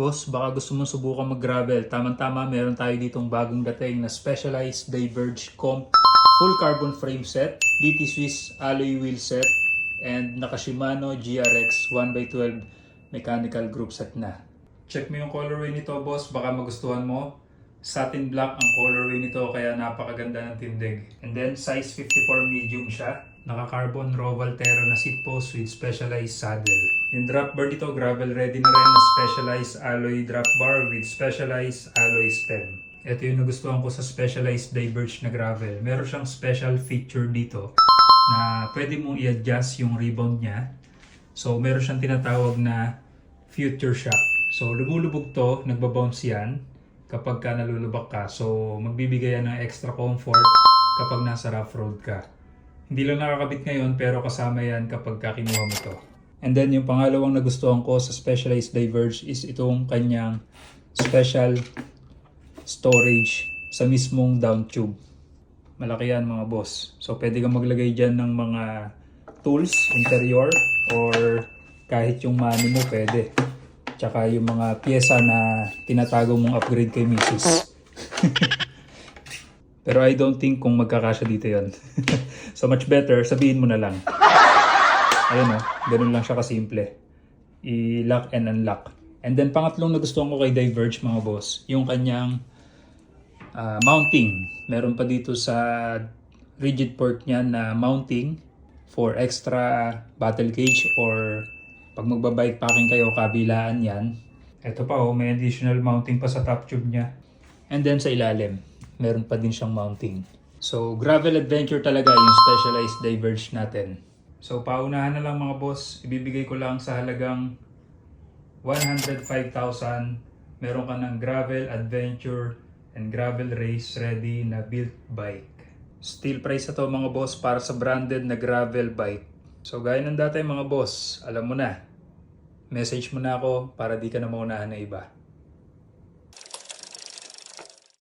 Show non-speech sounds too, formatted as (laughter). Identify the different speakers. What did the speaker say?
Speaker 1: Boss, baka gusto mo subukan mag-gravel. Tama-tama, meron tayo ditong bagong dating na Specialized Diverge Comp Full Carbon Frame Set, DT Swiss Alloy Wheel Set, and naka Shimano GRX 1x12 Mechanical Group Set na. Check mo yung colorway nito, boss. Baka magustuhan mo. Satin black ang colorway nito kaya napakaganda ng tindig. And then size 54 medium siya. Naka-carbon raw Valterra na seat post with specialized saddle. Yung drop bar dito, gravel ready na rin na specialized alloy drop bar with specialized alloy stem. Ito yung nagustuhan ko sa specialized diverge na gravel. Meron siyang special feature dito na pwede mong i-adjust yung rebound niya. So meron siyang tinatawag na future shock. So lumulubog to, nagbabounce yan kapag ka nalulubak ka. So magbibigay yan ng extra comfort kapag nasa rough road ka. Hindi lang nakakabit ngayon pero kasama yan kapag ka kinuha mo to. And then yung pangalawang nagustuhan ko sa Specialized Diverge is itong kanyang special storage sa mismong down tube. Malaki yan mga boss. So pwede kang maglagay dyan ng mga tools, interior, or kahit yung money mo pwede. Tsaka yung mga pyesa na tinatago mong upgrade kay Mrs. (laughs) Pero I don't think kung magkakasya dito yon. (laughs) so much better, sabihin mo na lang. Ayun o, ganun lang siya kasimple. I-lock and unlock. And then pangatlong nagustuhan ko kay Diverge mga boss, yung kanyang ah, mounting. Meron pa dito sa rigid port niya na mounting for extra battle cage or pag magbabike packing kayo, kabilaan yan. Ito pa oh, may additional mounting pa sa top tube niya. And then sa ilalim, meron pa din siyang mounting. So, gravel adventure talaga yung specialized diverge natin. So, paunahan na lang mga boss, ibibigay ko lang sa halagang 105,000. Meron ka ng gravel adventure and gravel race ready na built bike. Steel price na to mga boss para sa branded na gravel bike. So, gaya ng dati mga boss, alam mo na, message mo na ako para di ka na maunahan na iba.